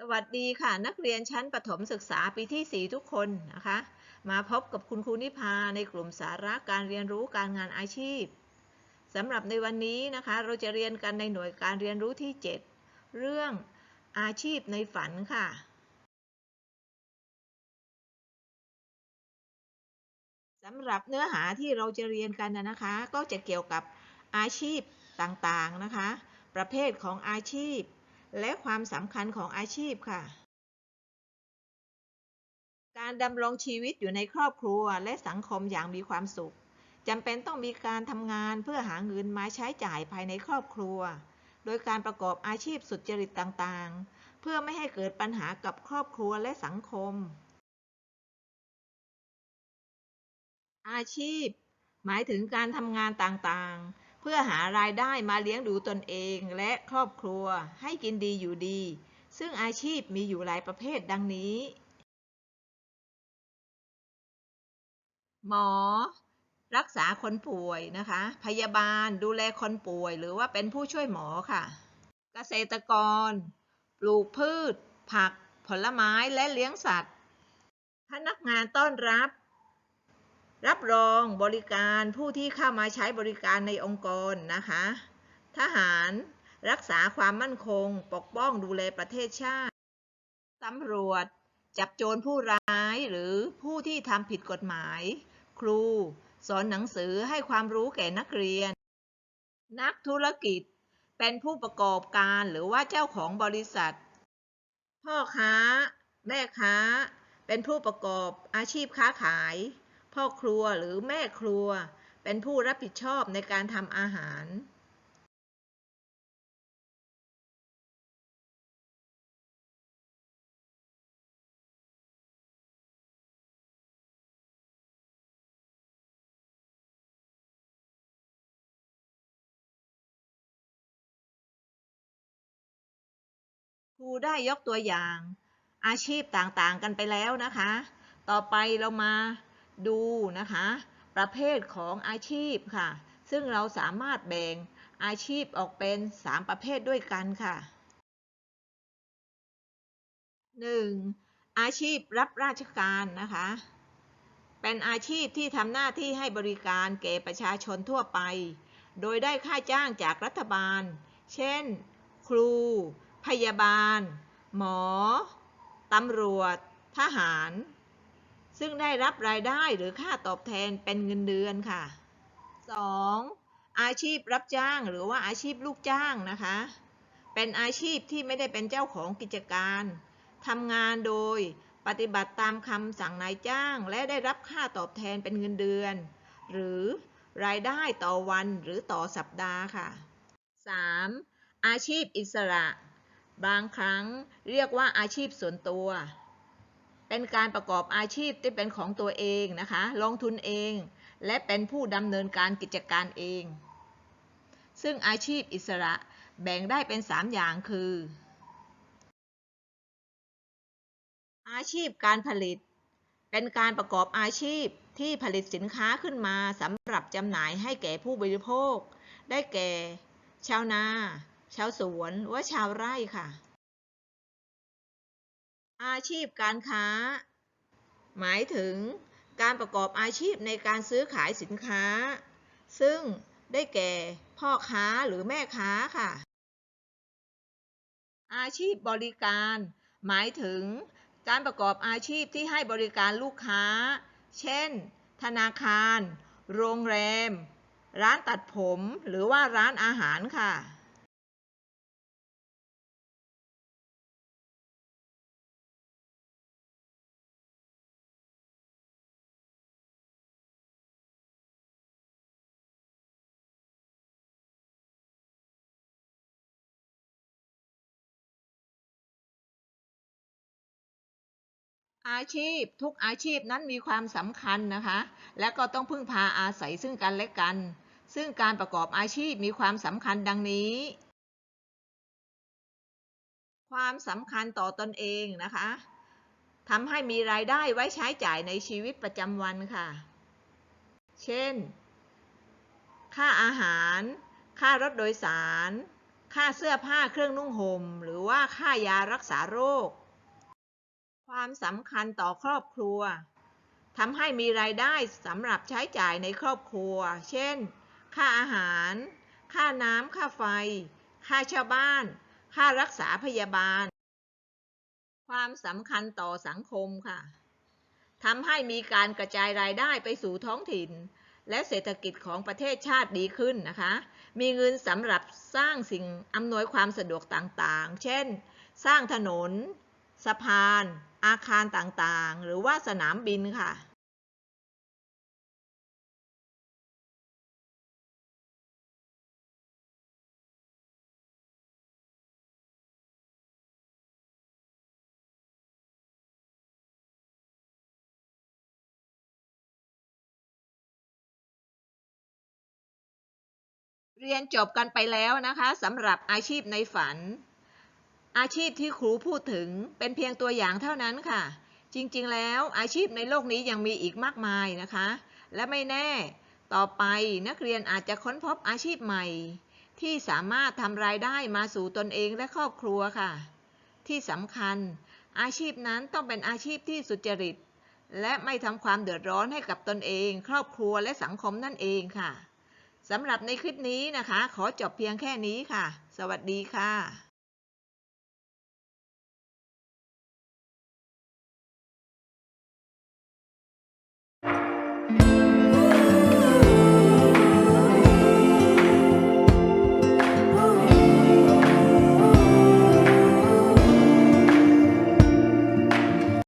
สวัสดีค่ะ นักเรียนชั้นประถมศึกษาปีที่ 4 ทุกคนนะคะ มาพบกับคุณครูนิพาในกลุ่มสาระการเรียนรู้การงานอาชีพสำหรับในวันนี้นะคะ เราจะเรียนกันในหน่วยการเรียนรู้ที่ 7 เรื่องอาชีพในฝันค่ะ สำหรับเนื้อหาที่เราจะเรียนกันนะนะคะ ก็จะเกี่ยวกับอาชีพต่างๆนะคะ ประเภทของอาชีพ และความสำคัญของอาชีพค่ะ การดำรงชีวิตอยู่ในครอบครัวและสังคมอย่างมีความสุขจำเป็นต้องมีการทำงานเพื่อหาเงินมาใช้จ่ายภายในครอบครัว โดยการประกอบอาชีพสุจริตต่างๆ เพื่อไม่ให้เกิดปัญหากับครอบครัวและสังคม อาชีพ หมายถึงการทำงานต่างๆ พื่อหารายได้มาเลี้ยงดูตนเองและครอบครัวให้กินดีอยู่ดี ซึ่งอาชีพมีอยู่หลายประเภทดังนี้ หมอ รักษาคนป่วยนะคะ พยาบาลดูแลคนป่วย หรือว่าเป็นผู้ช่วยหมอค่ะ เกษตรกร ปลูกพืช ผัก ผลไม้และเลี้ยงสัตว์ พนักงานต้อนรับ รับรองบริการผู้ที่เข้ามาใช้บริการในองค์กรนะคะ ทหารรักษาความมั่นคง ปกป้องดูแลประเทศชาติ ตำรวจ จับโจรผู้ร้ายหรือผู้ที่ทำผิดกฎหมาย ครู สอนหนังสือให้ความรู้แก่นักเรียน นักธุรกิจ เป็นผู้ประกอบการหรือว่าเจ้าของบริษัท พ่อค้า แม่ค้า เป็นผู้ประกอบอาชีพค้าขาย พ่อครัวหรือแม่ครัว เป็นผู้รับผิดชอบในการทำอาหารครูได้ยกตัวอย่างอาชีพต่างๆ กันไปแล้วนะคะ ต่อไปเรามา ดูนะคะ ประเภทของอาชีพค่ะ ซึ่งเราสามารถแบ่งอาชีพออกเป็น 3 ประเภทด้วยกันค่ะ 1. อาชีพรับราชการนะคะ เป็นอาชีพที่ทำหน้าที่ให้บริการแก่ประชาชนทั่วไป โดยได้ค่าจ้างจากรัฐบาล เช่น ครู พยาบาล หมอ ตำรวจ ทหาร ซึ่งได้รับรายได้หรือค่าตอบแทนเป็นเงินเดือนค่ะ 2. อาชีพรับจ้างหรือว่าอาชีพลูกจ้างนะคะ เป็นอาชีพที่ไม่ได้เป็นเจ้าของกิจการทำงานโดยปฏิบัติตามคำสั่งนายจ้าง และได้รับค่าตอบแทนเป็นเงินเดือน หรือรายได้ต่อวันหรือต่อสัปดาห์ค่ะ 3. อาชีพอิสระ บางครั้งเรียกว่าอาชีพส่วนตัว เป็นการประกอบอาชีพที่เป็นของตัวเองนะคะ ลงทุนเอง และเป็นผู้ดำเนินการกิจการเอง ซึ่งอาชีพอิสระแบ่งได้เป็น 3 อย่างคือ อาชีพการผลิต เป็นการประกอบอาชีพที่ผลิตสินค้าขึ้นมาสำหรับจำหน่ายให้แก่ผู้บริโภค ได้แก่ ชาวนา ชาวสวน หรือว่าชาวไร่ค่ะ อาชีพการค้า หมายถึงการประกอบอาชีพในการซื้อขายสินค้า ซึ่งได้แก่พ่อค้าหรือแม่ค้าค่ะ อาชีพบริการ หมายถึงการประกอบอาชีพที่ให้บริการลูกค้า เช่น ธนาคาร โรงแรม ร้านตัดผม หรือว่าร้านอาหารค่ะ อาชีพทุกอาชีพนั้นมีความสำคัญนะคะ และก็ต้องพึ่งพาอาศัยซึ่งกันและกัน ซึ่งการประกอบอาชีพมีความสำคัญดังนี้ ความสำคัญต่อตอนเองนะคะทำให้มีรายได้ไว้ใช้จ่ายในชีวิตประจำวันค่ะ เช่น ค่าอาหาร ค่ารถโดยสาร ค่าเสื้อผ้าเครื่องนุ่งห่ม หรือว่าค่ายารักษาโรค ความสำคัญต่อครอบครัวทำให้มีรายได้สำหรับใช้จ่ายในครอบครัว เช่น ค่าอาหาร ค่าน้ำ ค่าไฟ ค่าเช่าบ้าน ค่ารักษาพยาบาล ความสำคัญต่อสังคมค่ะทำให้มีการกระจายรายได้ไปสู่ท้องถิ่น และเศรษฐกิจของประเทศชาติดีขึ้นนะคะ มีเงินสำหรับสร้างสิ่งอำนวยความสะดวกต่างๆ เช่น สร้างถนน สะพาน อาคารต่างๆ หรือว่าสนามบินค่ะเรียนจบกันไปแล้วนะคะสำหรับอาชีพในฝัน อาชีพที่ครูพูดถึงเป็นเพียงตัวอย่างเท่านั้นค่ะ จริงๆ แล้วอาชีพในโลกนี้ยังมีอีกมากมายนะคะ และไม่แน่ต่อไปนักเรียนอาจจะค้นพบอาชีพใหม่ ที่สามารถทำรายได้มาสู่ตนเองและครอบครัวค่ะ ที่สำคัญ อาชีพนั้นต้องเป็นอาชีพที่สุจริต และไม่ทำความเดือดร้อนให้กับตนเอง ครอบครัวและสังคมนั่นเองค่ะสำหรับในคลิปนี้นะคะ ขอจบเพียงแค่นี้ค่ะ สวัสดีค่ะ